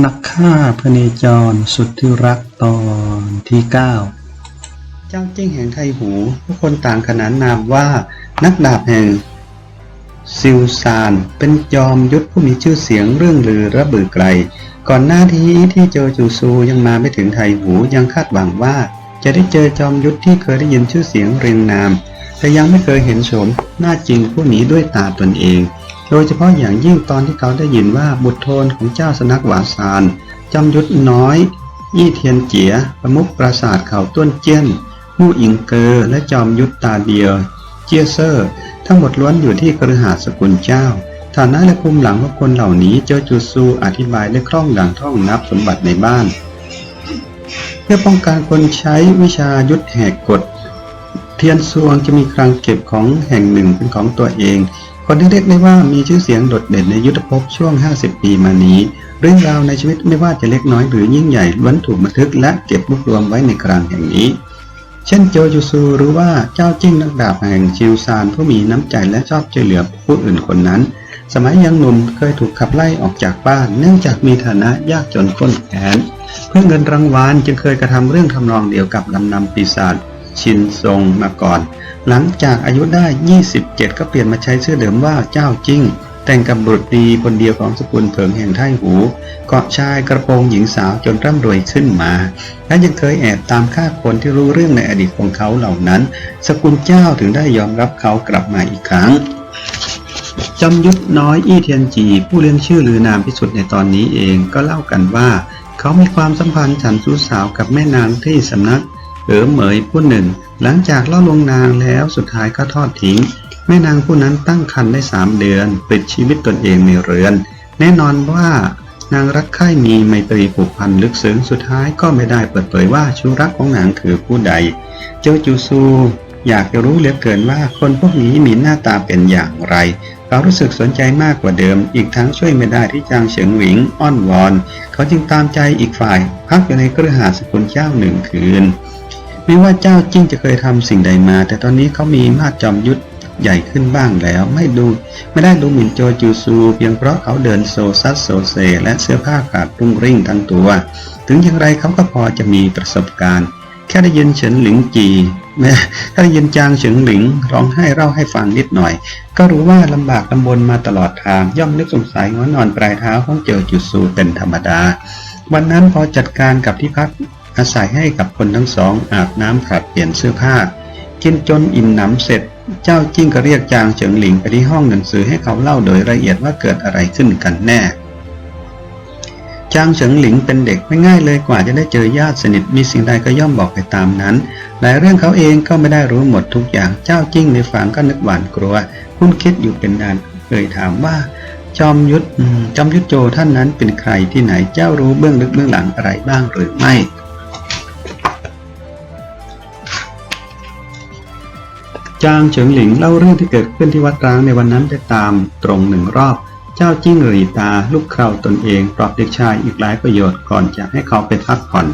นักฆ่าพเนจรสุดที่รักตอนที่เก้าเจ้าจิ้งแห่งไทหูผู้คนต่างขนานนามว่า นักดาบแห่งซิวซาน เป็นจอมยุทธผู้มีชื่อเสียงเรื่องลือระเบือไกล ก่อนหน้าที่ที่โจอจูซูยังมาไม่ถึงไทหูยังคาดหวังว่า จะได้เจอจอมยุทธที่เคยได้ยินชื่อเสียงเรียงนาม แต่ยังไม่เคยเห็นโฉมหน้าจริงผู้นี้ด้วยตาตนเอง โดยเฉพาะอย่างยิ่งตอนที่เขาได้ยินว่าบุตรโทนของเจ้าสนักหวาซานจอมยุทธน้อยยี่เทียนเจีย ประมุขปราสาทเขาต้วนเจี้ยนมู่อิงเกอและจอมยุทธตาเดียว เจียเซอร์ ทั้งหมดล้วนอยู่ที่คฤหาสน์สกุลเจ้า ฐานะและภูมิหลังของคนเหล่านี้เจ้าจูซูอธิบายได้คล่องดังท่องนับสมบัติในบ้าน เพื่อป้องกันคนใช้วิชายุทธแหกกฎเทียนซวงจะมีคลังเก็บของแห่งหนึ่งเป็นของตัวเอง คนที่เรียกได้ว่ามีชื่อเสียงโดดเด่นในยุทธภพช่วง 50 ปีมานี้ เรื่องราวในชีวิตไม่ว่าจะเล็กน้อยหรือยิ่งใหญ่ล้วนถูกบันทึกและเก็บรวบรวมไว้ในคลังแห่งนี้ เช่นโจจูซูหรือว่าเจ้าจิ้งนักดาบแห่งชิวซานผู้มีน้ำใจและชอบช่วยเหลือผู้อื่นคนนั้น สมัยยังหนุ่มเคยถูกขับไล่ออกจากบ้าน เนื่องจากมีฐานะยากจนข้นแค้นเพื่อเงินรางวัลจึงเคยกระทำเรื่องทำนองเดียวกับลำนำปีศาจ ชินซงมาก่อน หลังจากอายุได้ 27 ก็เปลี่ยนมาใช้ชื่อเดิมว่าเจ้าจิ้ง แต่งกับบุตรดีคนเดียวของสกุลเผิงแห่งไท่หู เกาะชายกระโปรงหญิงสาวจนร่ำรวยขึ้นมา และยังเคยแอบตามฆ่าคนที่รู้เรื่องในอดีตของเขาเหล่านั้น สกุลเจ้าถึงได้ยอมรับเขากลับมาอีกครั้งจอมยุทธน้อยอี้เทียนจี ผู้เลี้ยงชื่อลือนามที่สุดในตอนนี้เองก็เล่ากันว่า เขามีความสัมพันธ์ฉันชู้สาวกับแม่นางที่สำนัก เอ๋อเหมยผู้หนึ่ง หลังจากล่อลวงนางแล้วสุดท้ายก็ทอดทิ้ง แม่นางผู้นั้นตั้งครรภ์ได้สามเดือนปิดชีวิตตนเองในเรือน แน่นอนว่านางรักใคร่มีไมตรีผูกพันลึกซึ้งสุดท้ายก็ไม่ได้เปิดเผยว่าชู้รักของนางคือผู้ใด เจ้าจูซู อยากจะรู้เหลือเกินว่าคนพวกนี้มีหน้าตาเป็นอย่างไรเขารู้สึกสนใจมากกว่าเดิม อีกทั้งช่วยไม่ได้ที่จางเฉิงหวิงอ้อนวอน เขาจึงตามใจอีกฝ่าย พักอยู่ในกระหาสกุลเจ้าหนึ่งคืน ไม่ว่าเจ้าจิ้งจะเคยทำสิ่งใดมา แต่ตอนนี้เขามีมาดจอมยุทธใหญ่ขึ้นบ้างแล้ว ไม่ดูไม่ได้ดูหมิ่นโจจูซู เพียงเพราะเขาเดินโซซัสโซเซ และเสื้อผ้าขาดรุ่งริ่งทั้งตัว ถึงอย่างไรเขาก็พอจะมีประสบการณ์ แค่ได้ยินเฉินหลิงจีแม้ถ้าได้ยินจางเฉิงหลิงร้องไห้เล่าให้ฟังนิดหน่อย ก็รู้ว่าลำบากลำบนมาตลอดทางย่อมนึกสงสัยหัวนอนปลายเท้าของเจอจุดสูเป็นธรรมดา วันนั้นพอจัดการกับที่พัก อาศัยให้กับคนทั้งสองอาบน้ำผลัดเปลี่ยนเสื้อผ้า กินจนอิ่มหนำเสร็จ เจ้าจิ้งก็เรียกจางเฉิงหลิงไปที่ห้องหนังสือให้เขาเล่าโดยละเอียดว่าเกิดอะไรขึ้นกันแน่ จางเฉิงหลิงเป็นเด็กไม่ง่ายเลยกว่าจะได้เจอญาติสนิทมีสิ่งใดก็ย่อมบอกไปตามนั้น หลายเรื่องเขาเองก็ไม่ได้รู้หมดทุกอย่าง เจ้าจิ้งในฝังก็นึกหวานกลัว คุ้นคิดอยู่เป็นนานเคยถามว่าจอมยุทธจอมยุทธโจท่านนั้นเป็นใครที่ไหนเจ้ารู้เบื้องลึกเบื้องหลังอะไรบ้างหรือไม่ จางเฉิงหลิงเล่าเรื่องที่เกิดขึ้นที่วัดร้างในวันนั้นได้ตามตรงหนึ่งรอบ เจ้าจิ้งหรีตาลูกเคราตนเองปลอบเด็กชายอีกหลายประโยชน์ก่อนจะให้เขาไปพักผ่อน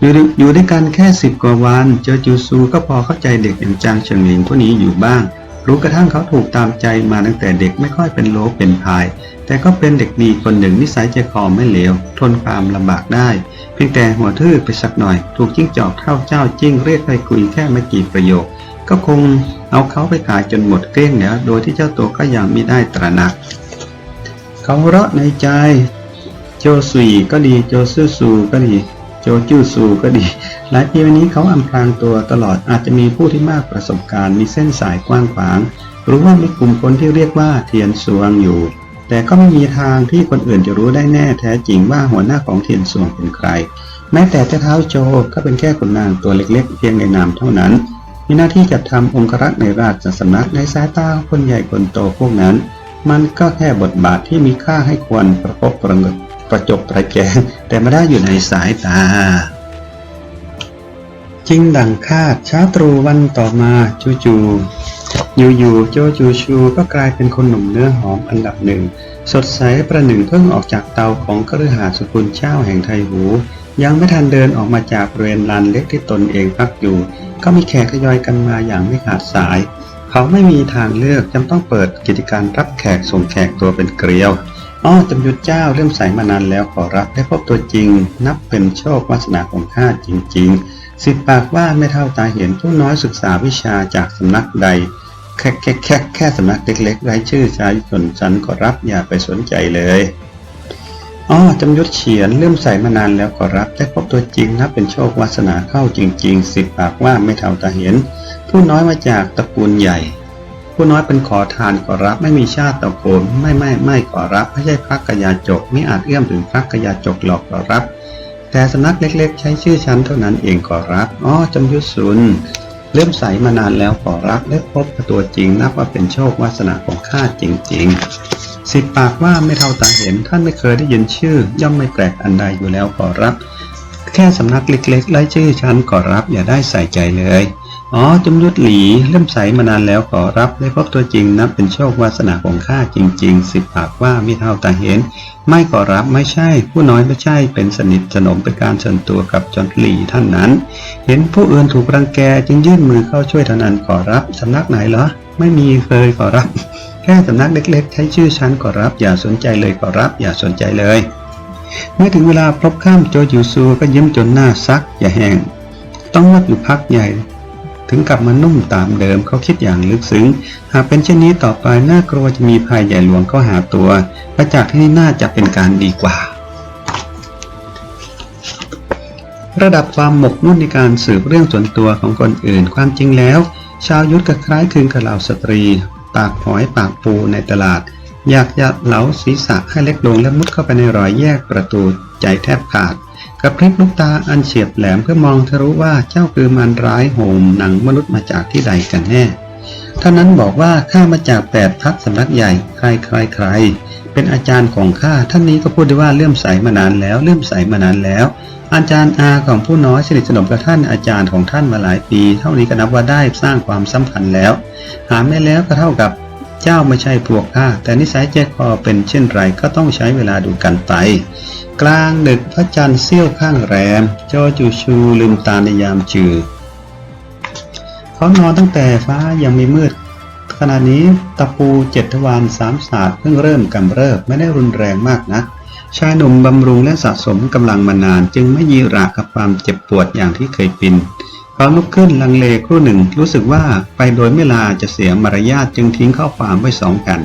อยู่ด้วยอยู่ด้วยกันแค่สิบกว่าวัน เจอจูซูก็พอเข้าใจเด็กอย่างจางเฉิงหลิงผู้นี้อยู่บ้าง รู้กระทั่งเขาถูกตามใจมาตั้งแต่เด็กไม่ค่อยเป็นโลเป็นพาย แต่ก็เป็นเด็กดีคนหนึ่งนิสัยใจคอไม่เลว ทนความลำบากได้ เพียงแต่หัวทื่อไปสักหน่อย ถูกจิ้งจอกเข้าเจ้าจิ้งเรียกไปคุยแค่ไม่กี่ประโยค ก็คงเอาเขาไปขายจนหมดเกลี้ยงแล้ว โดยที่เจ้าตัวก็ยังไม่ได้ตระหนัก เขาเราะในใจ โจสุยก็ดีโจซื่อซูก็ดี โจจู้ซูก็ดี หลายปีมานี้เขาอำพรางตัวตลอดอาจจะมีผู้ที่มากประสบการณ์มีเส้นสายกว้างขวาง รู้ว่ามีกลุ่มคนที่เรียกว่าเทียนสวงอยู่ แต่ก็ไม่มีทางที่คนอื่นจะรู้ได้แน่แท้จริงว่าหัวหน้าของเทียนสวงเป็นใคร แม้แต่เจ้าเท้าโจก็เป็นแค่คนนางตัวเล็กๆ เพียงในนามเท่านั้น มีหน้าที่จัดทำองครักษ์ในราชสำนักในสายตาคนใหญ่คนโตพวกนั้น มันก็แค่บทบาทที่มีค่าให้ควรประพบประงก ประจบประแจงแต่ไม่ได้อยู่ในสายตา จริงดังคาดเช้าตรู่วันต่อมาจู่ๆอยู่ๆโจจูชูก็กลายเป็นคนหนุ่มเนื้อหอมอันดับหนึ่ง สดใสประหนึ่งเพิ่งออกจากเตาของคฤหาสกุลเจ้าแห่งไทหู ยังไม่ทันเดินออกมาจากบริเวณลานเล็กที่ตนเองพักอยู่ ก็มีแขกทยอยกันมาอย่างไม่ขาดสาย เขาไม่มีทางเลือกจำต้องเปิดกิจการรับแขกส่งแขกตัวเป็นเกลียว อ้อจำยุทธเจ้าเริ่มใสมานานแล้วขอรับได้พบตัวจริง นับเป็นโชควาสนาของข้าจริง ๆ สิบปากว่าไม่เท่าตาเห็นผู้น้อยศึกษาวิชาจากสำนักใด แค่แค่แค่แค่สำนักเล็กๆไร้ชื่อชายชนชันขอรับอย่าไปสนใจเลยอ้อจำยุทธเฉียนเริ่มใสมานานแล้วขอรับได้พบตัวจริง นับเป็นโชควาสนาเข้าจริง ๆ สิบปากว่าไม่เท่าตาเห็น ผู้น้อยมาจากตระกูลใหญ่ ผู้น้อยเป็นขอทานขอรับไม่มีชาติตระโกนไม่ไม่ไม่ขอรับไม่ใช่พระกยาจกไม่อาจเอื้อมถึงพระกยาจกหรอกขอรับ แต่สนักเล็ก ๆ ใช้ชื่อชั้นเท่านั้นเองขอรับอ๋อจำยุทธสุนเริ่มใสมานานแล้วขอรับและพบกับตัวจริงนับว่าเป็นโชควาสนาของข้าจริง ๆ สิบปากว่าไม่เท่าตาเห็นท่านไม่เคยได้ยินชื่อ ย่อมไม่แปลกอันใดอยู่แล้วขอรับ แค่สำนักเล็กๆไล่ชื่อชั้นขอรับอย่าได้ใส่ใจเลย อ๋อจำยุทธหลีเริ่มใสมานานแล้วขอรับได้พบตัวจริงนับเป็นโชควาสนาของข้าจริง ๆ สิบปากว่าไม่เท่าตาเห็น ไม่ขอรับไม่ใช่ ผู้น้อยไม่ใช่เป็นสนิทสนมเป็นการเชิญตัวกับจนหลีท่านนั้น เห็นผู้อื่นถูกรังแกจึงยื่นมือเข้าช่วยเท่านั้นขอรับสำนักไหนเหรอ ไม่มีเลยขอรับ แค่สำนักเล็ก ๆ ใช้ชื่อชั้นขอรับ อย่าสนใจเลยขอรับ อย่าสนใจเลยเมื่อถึงเวลาพบข้ามโจจิวซูก็ยิ้มจนหน้าซักอย่าแห้งต้องวัดอยู่พักใหญ่ ถึงกลับมานุ่มตามเดิมเขาคิดอย่างลึกซึ้ง หากเป็นเช่นนี้ต่อไปน่ากลัวจะมีภัยใหญ่หลวงเข้าหาตัวและจากที่นี่น่าจะเป็นการดีกว่า ระดับความหมกมุ่นในการสืบเรื่องส่วนตัวของคนอื่น ความจริงแล้ว ชาวยุทธก็คล้ายคลึงกับเหล่าสตรี ปากหอยปากปูในตลาด อยากจะเหลาศีรษะให้เล็กลงและมุดเข้าไปในรอยแยกประตูใจแทบขาด กับพริบลูกตาอันเฉียบแหลมเพื่อมองทะลุว่าเจ้าคือมันร้ายโหมหนังมนุษย์มาจากที่ใดกันแน่ท่านนั้นบอกว่าข้ามาจากแปดพักสำนักใหญ่ใครใครใครเป็นอาจารย์ของข้าท่านนี้ก็พูดได้ว่าเลื่อมใสมานานแล้วเลื่อมใสมานานแล้ว อาจารย์อาของผู้น้อยสนิทสนมกับท่านอาจารย์ของท่านมาหลายปี เท่านี้ก็นับว่าได้สร้างความสัมพันธ์แล้ว หาไม่แล้วก็เท่ากับ เจ้าไม่ใช่พวกข้าแต่นิสัยใจคอเป็นเช่นไรก็ต้องใช้เวลาดูกันไป กลางดึกพระจันทร์เสี้ยวข้างแรม โจจูชูลืมตาในยามจือเขานอนตั้งแต่ฟ้ายังไม่มืด ขณะนี้ตะปูเจ็ดทวารสามศาสตร์เพิ่งเริ่มกำเริบไม่ได้รุนแรงมากนักชายหนุ่มบำรุงและสะสมกำลังมานาน จึงไม่ยีระกับความเจ็บปวดอย่างที่เคยเป็น เขาลุกขึ้นลังเลครู่หนึ่ง รู้สึกว่าไปโดยไม่ลาจะเสียมารยาทจึงทิ้งข้อความไว้สองแผ่น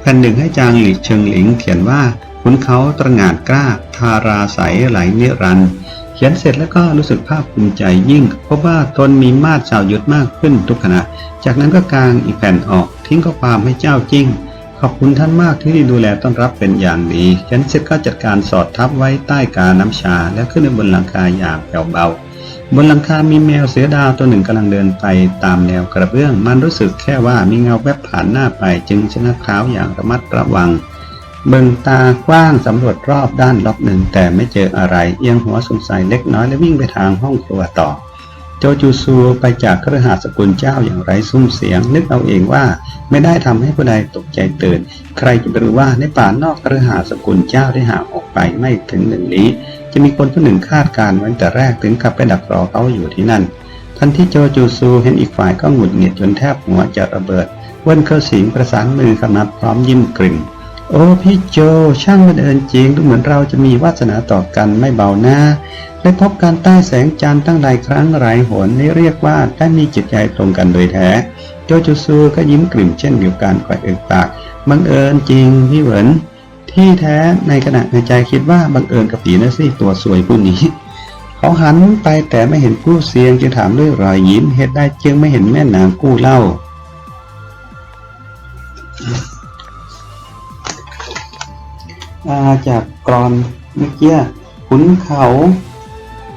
แผ่นหนึ่งให้จางหลีกเชิงหลิง เขียนว่าขุนเขาตระหง่านกล้า ทาราใสไหลนิรันดร์เขียนเสร็จแล้วก็รู้สึกภาคภูมิใจยิ่ง เพราะว่าตนมีมาตรชาวยุทธมากขึ้นทุกขณะ จากนั้นก็กางอีกแผ่นออก ทิ้งข้อความให้เจ้าจิ้งขอบคุณท่านมากที่ดูแลต้อนรับเป็นอย่างดีฉันเสร็จก็จัดการสอดทับไว้ใต้กาน้ำชา และขึ้นบนหลังคาอย่างแผ่วเบา บนหลังคา มีแมวเสือดาวตัวหนึ่งกำลังเดินไปตามแนวกระเบื้อง มันรู้สึกแค่ว่ามีเงาแวบผ่านหน้าไป จึงชนะคราวอย่างระมัดระวัง เบิ่งตากว้างสำรวจรอบด้านล็อกหนึ่งแต่ไม่เจออะไร เอียงหัวสงสัยเล็กน้อยและวิ่งไปทางห้องครัวต่อ โจจูซูไปจากครหาสกุลเจ้าอย่างไรซุ้มเสียง นึกเอาเองว่าไม่ได้ทำให้ผู้ใดตกใจตื่น ใครจะไปรู้ว่าในป่านอกครหาสกุลเจ้าได้ห่างออกไปไม่ถึงหนึ่งลี้ จะมีคนผู้หนึ่งคาดการณ์ไว้แต่แรกถึงขับไปดักรอเขาอยู่ที่นั่น ทันที่โจจูซูเห็นอีกฝ่ายก็หงุดหงิดจนแทบหัวจะระเบิดเว้นเคอสิงประสานมือขนับพร้อมยิ้มกริ่มโอ้พี่โจช่างบังเอิญจริงดูเหมือนเราจะมีวาสนาต่อกันไม่เบาหน้าได้พบการใต้แสงจันทร์ตั้งหลายครั้งหลายหนนี่เรียกว่าได้มีจิตใจตรงกันโดยแท้ โจจูซูก็ยิ้มกลิ่มเช่นเดียวกันก่อยเอ่ยปากบังเอิญจริงพี่เหวิน ที่แท้ในขณะในใจคิดว่าบังเอิญกับผีนะสิตัวสวยผู้นี้ เขาหันไปแต่ไม่เห็นกู้เสียงจึงถามด้วยรอยยิ้มเหตุใดจึงไม่เห็นแม่นางกู้เล่าอาจากกรอนเมื่อกี้ขุนเขา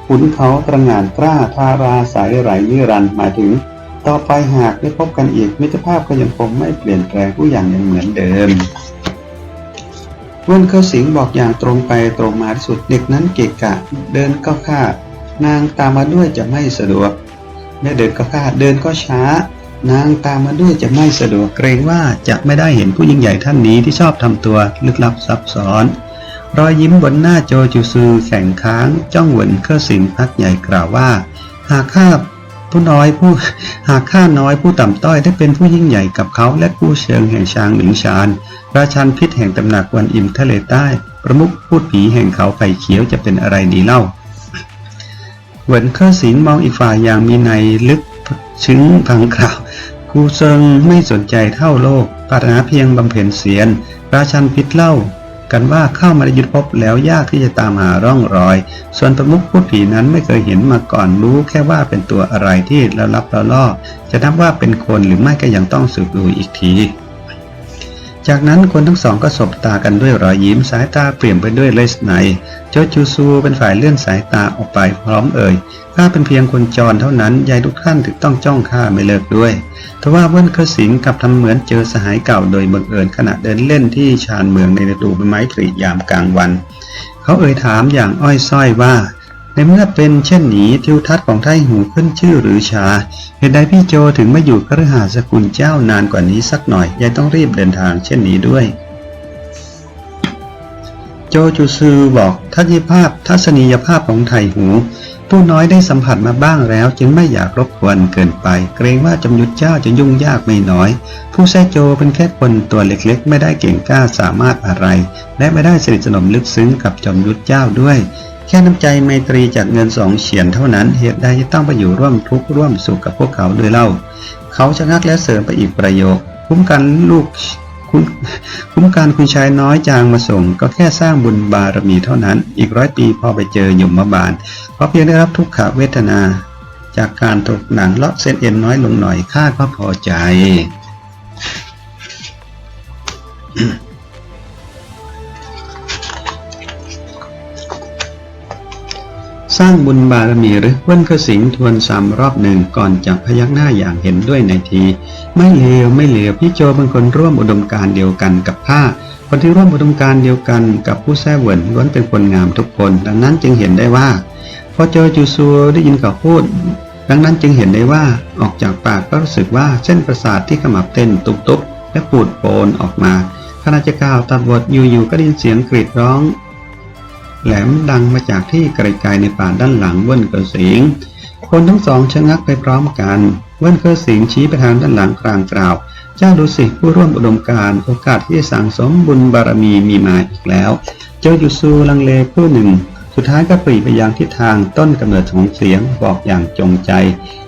ขุนเขาตระหง่านกล้าทาราสายไหลนิรันหมายถึง ต่อไปหากได้พบกันอีกมิตรภาพก็ยังคงไม่เปลี่ยนแปลงผู้อย่างยังเหมือนเดิม เว้นเข้าสิงบอกอย่างตรงไปตรงมาที่สุดเด็กนั้นเกะกะ เดินก็คานางตามมาด้วยจะไม่สะดวกแม่เดินก็คาเดินก็ช้า นางตามมาด้วยจะไม่สะดวกเกรงว่าจะไม่ได้เห็นผู้ยิ่งใหญ่ท่านนี้ที่ชอบทำตัวลึกลับซับซ้อนรอยยิ้มบนหน้าโจจูซือแข่งค้างจ้องเหวินเคอร์สิงพักใหญ่กล่าวว่า หากข้า ผู้น้อยผู้หากข้าน้อยผู้ต่ำต้อยได้เป็นผู้ยิ่งใหญ่กับเขา และกู้เชิงแห่งช้างหลิงชานราชันพิษแห่งตำหนักวันอิมทะเลใต้ ประมุขพูดผีแห่งเขาไผ่เขียวจะเป็นอะไรดีเล่าเหวินเคอร์สินมองอีกฝ่ายอย่างมีในลึกซึ้งพังกล่าวกูเซิงไม่สนใจเท่าโลกปรารถนาเพียงบำเพ็ญเสียนราชันพิษเล่า กันว่าเข้ามาในยุทธภพแล้วยากที่จะตามหาร่องรอย ส่วนประมุขผู้ผีนั้นไม่เคยเห็นมาก่อนรู้แค่ว่าเป็นตัวอะไรที่ละลับละล่อจะนับว่าเป็นคนหรือไม่ก็ยังต้องสืบดูอีกที จากนั้นคนทั้งสองก็สบตากันด้วยรอยยิ้มสายตาเปลี่ยนไปด้วยเลสไนโจจูซูเป็นฝ่ายเลื่อนสายตาออกไปพร้อมเอ่ยข้าเป็นเพียงคนจรเท่านั้นยายทุกท่านถึงต้องจ้องข้าไม่เลิกด้วยทว่าเว้นเคอสิงกับทำเหมือนเจอสหายเก่าโดยบังเอิญขณะเดินเล่นที่ชานเมืองในฤดูใบไม้ผลิยามกลางวัน เขาเอ่ยถามอย่างอ้อยส้อยว่า ในเมื่อเป็นเช่นนี้ทิวทัศน์ของไทหูขึ้นชื่อหรือชา เหตุใดพี่โจถึงไม่อยู่คฤหาสกุลเจ้านานกว่านี้สักหน่อย ยายต้องรีบเดินทางเช่นนี้ด้วย โจจูซือบอกทัศนียภาพทัศนียภาพของไทหูผู้น้อยได้สัมผัสมาบ้างแล้ว จึงไม่อยากรบกวนเกินไป เกรงว่าจำยุทธเจ้าจะยุ่งยากไม่น้อย ผู้แท้โจเป็นแค่คนตัวเล็กๆ ไม่ได้เก่งกล้าสามารถอะไร และไม่ได้สนิทสนมลึกซึ้งกับจอมยุทธเจ้าด้วย แค่น้ำใจไมตรีจากเงินสองเฉียนเท่านั้นเหตุใดจะต้องไปอยู่ร่วมทุกข์ร่วมสุขกับพวกเขาด้วยเล่า เขาชะงักและเสริมไปอีกประโยค คุ้มกันลูกคุ้มคุ้มกันคุณชายน้อยจางมาส่ง ก็แค่สร้างบุญบารมีเท่านั้น อีกร้อยปีพอไปเจอยมบาลเพราะเพียงได้รับทุกขเวทนา จากการตกหนังเลาะเส้นเอ็นน้อยลงหน่อยข้าก็พอใจ สร้างบุญบารมีหรือเว้นกสิงทวนซ้ำรอบหนึ่งก่อนจะพยักหน้าอย่างเห็นด้วยในที ไม่เลวไม่เลวพี่โจเป็นคนร่วมอุดมการเดียวกันกับข้าคนที่ร่วมอุดมการเดียวกันกับผู้แท้เหวินล้วนเป็นคนงามทุกคน ดังนั้นจึงเห็นได้ว่าพอเจอจูซัวได้ยินเขาพูด ดังนั้นจึงเห็นได้ว่าออกจากปากก็รู้สึกว่าเส้นประสาทที่ขมับเต้นตุบๆและปูดโปนออกมาขณะจะกล่าวตัดบทอยู่ๆก็ได้ยินเสียงกรีดร้อง แหลมดังมาจากที่ไกลๆในป่าด้านหลังเว้นเกอสิงคนทั้งสองชะงักไปพร้อมกัน เว้นเกอสิงชี้ไปทางด้านหลังกลางกล่าว เจ้าดูสิผู้ร่วมอุดมการโอกาสที่จะสั่งสมบุญบารมีมีมาอีกแล้ว เจ้ายูซูลังเลผู้หนึ่ง สุดท้ายก็ปรีไปยังทิศทางต้นกำเนิดของเสียงบอกอย่างจงใจ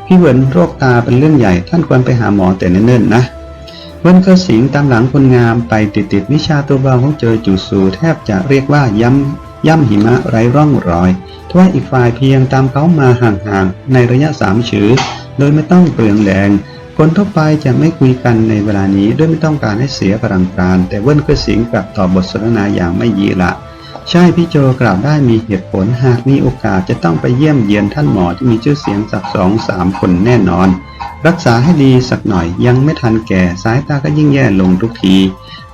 พี่เวินโรคตาเป็นเรื่องใหญ่ท่านควรไปหาหมอแต่เนิ่นๆนะเว้นเคอสิงตามหลังคนงามไปติดๆวิชาตัวเบาของเจอจูซูแทบจะเรียกว่าย้ำ ย่ำหิมะไร้ร่องรอยทว่าอีกฝ่ายเพียงตามเขามาห่างๆ ในระยะสามชือ โดยไม่ต้องเปลืองแรงคนทั่วไปจะไม่คุยกันในเวลานี้ด้วยไม่ต้องการให้เสียพลังปราณแต่เว้นเคอสิงกลับตอบบทสนทนาอย่างไม่ยีละ ใช่พี่โจกล่าวได้มีเหตุผลหากมีโอกาสจะต้องไปเยี่ยมเยียนท่านหมอที่มีชื่อเสียงสักสองสามคนแน่นอน รักษาให้ดีสักหน่อยยังไม่ทันแก่สายตาก็ยิ่งแย่ลงทุกที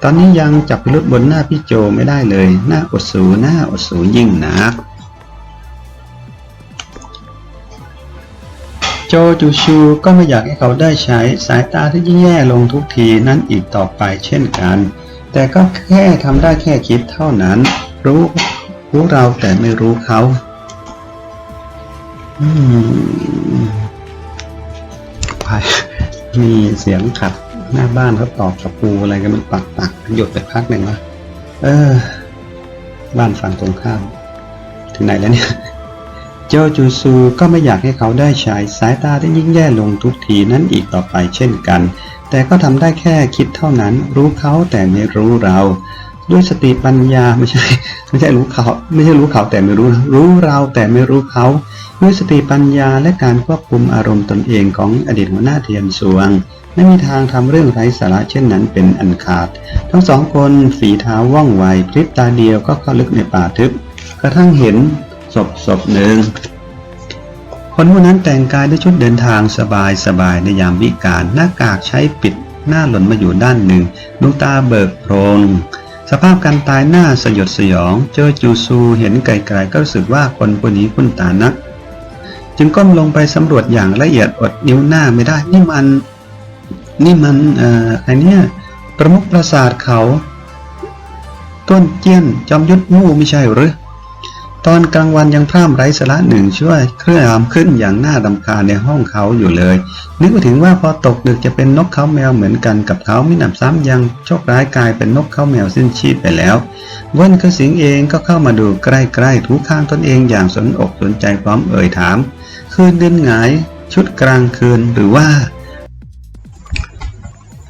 ตอนนี้ยังจับพิรุษบนหน้าพี่โจไม่ได้เลย หน้าอดสูหน้าอดสูยิ่งนัก โจจูชูก็ไม่อยากให้เขาได้ใช้สายตาที่ยิ่งแย่ลงทุกทีนั้นอีกต่อไปเช่นกัน แต่ก็แค่ทำได้แค่คิดเท่านั้น รู้รู้เราแต่ไม่รู้เขา อืม ไปมีเสียงขัดหน้าบ้านเขาตอกกับปูอะไรกันมันปักปักหยุดไปพักหนึ่งวะเออ บ้านฝั่งตรงข้าม ถึงไหนแล้วเนี่ย เจ้าจูซูก็ไม่อยากให้เขาได้ใช้สายตาที่ยิ่งแย่ลงทุกทีนั้นอีกต่อไปเช่นกัน แต่ก็ทำได้แค่คิดเท่านั้น รู้เขาแต่ไม่รู้เราด้วยสติปัญญาไม่ใช่ไม่ใช่รู้เขา ไม่ใช่รู้เขาแต่ไม่รู้ รู้เราแต่ไม่รู้เขา ด้วยสติปัญญาและการควบคุมอารมณ์ตนเองของอดีตหัวหน้าเทียนสวงไม่มีทางทำเรื่องไร้สาระเช่นนั้นเป็นอันขาด ทั้งสองคนฝีเท้าว่องไวพริบตาเดียวก็เข้าลึกในป่าทึบ กระทั่งเห็นศพศพหนึ่ง คนผู้นั้นแต่งกายด้วยชุดเดินทางสบายสบายในยามวิกาลหน้ากากใช้ปิดหน้าหล่นมาอยู่ด้านหนึ่งดวงตาเบิกโพรง สภาพการตายหน้าสยดสยอง เจอจูซูเห็นไกลๆก็รู้สึกว่าคนคนนี้คุ้นตานัก จึงก้มลงไปสำรวจอย่างละเอียดอดนิ้วหน้าไม่ได้ นี่มัน นี่มันเอ่อไอเนี้ยประมุขปราสาทเขา ต้นเจี้ยนจอมยุทธมู่ไม่ใช่หรือ ตอนกลางวันยังพร่ำไร้สาระหนึ่งช่วยเคลื่อนามขึ้นอย่างน่ารำคาในห้องเขาอยู่เลย นึกถึงว่าพอตกดึกจะเป็นนกเขาแมวเหมือนกันกับเขาไมิหนำซ้ำยังโชคร้ายกลายเป็นนกเขาแมวสิ้นชีพไปแล้วเว่นคือสิงเองก็เข้ามาดูใกล้ๆถูข้างตนเองอย่างสนอกสนใจพร้อมเอ่ยถาม คืนเดินหงาย ชุดกลางคืนหรือว่า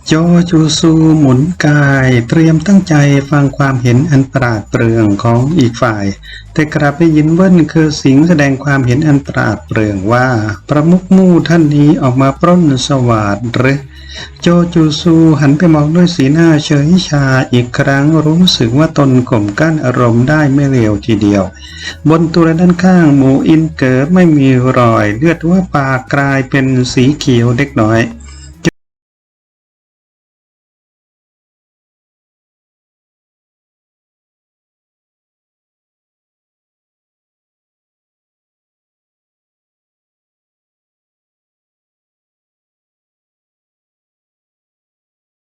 โจจูซูหมุนกายเตรียมตั้งใจฟังความเห็นอันปราดเปรื่องของอีกฝ่าย แต่กลับได้ยินเว่นคือสิงแสดงความเห็นอันปราดเปรื่องว่า ประมุขมู่ท่านนี้ออกมาปล้นสวัสดหรือ โจจูซูหันไปมองด้วยสีหน้าเฉยชาอีกครั้งรู้สึกว่าตนข่มกั้นอารมณ์ได้ไม่เร็วทีเดียว บนตัวด้านข้างหมูอินเกิดไม่มีรอย เลือดว่าปากกลายเป็นสีเขียวเล็กน้อย